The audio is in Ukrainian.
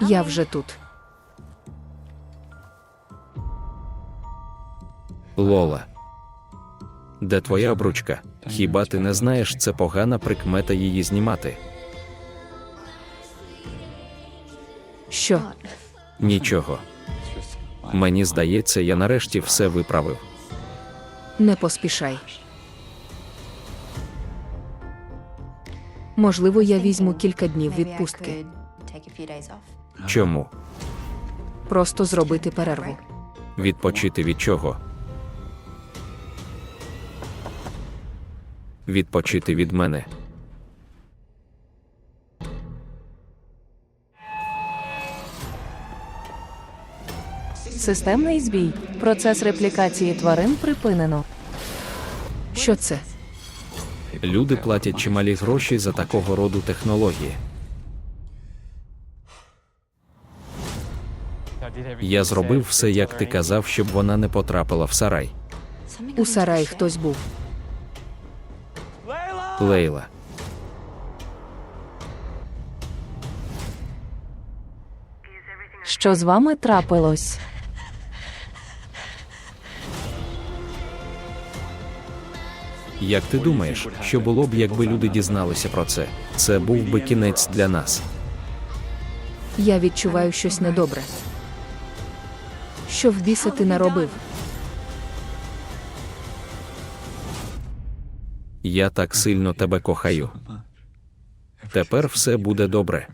Я вже тут. Лола. Де твоя обручка? Хіба ти не знаєш, це погана прикмета її знімати? Що? Нічого. Мені здається, я нарешті все виправив. Не поспішай. Можливо, я візьму кілька днів відпустки. Чому? Просто зробити перерву. Відпочити від чого? Відпочити від мене. Системний збій. Процес реплікації тварин припинено. Що це? Люди платять чималі гроші за такого роду технології. Я зробив все, як ти казав, щоб вона не потрапила в сарай. У сараї хтось був. Лейла. Що з вами трапилось? Як ти думаєш, що було б, якби люди дізналися про це? Це був би кінець для нас. Я відчуваю щось недобре. Що в біса ти наробив? Я так сильно тебе кохаю. Тепер все буде добре.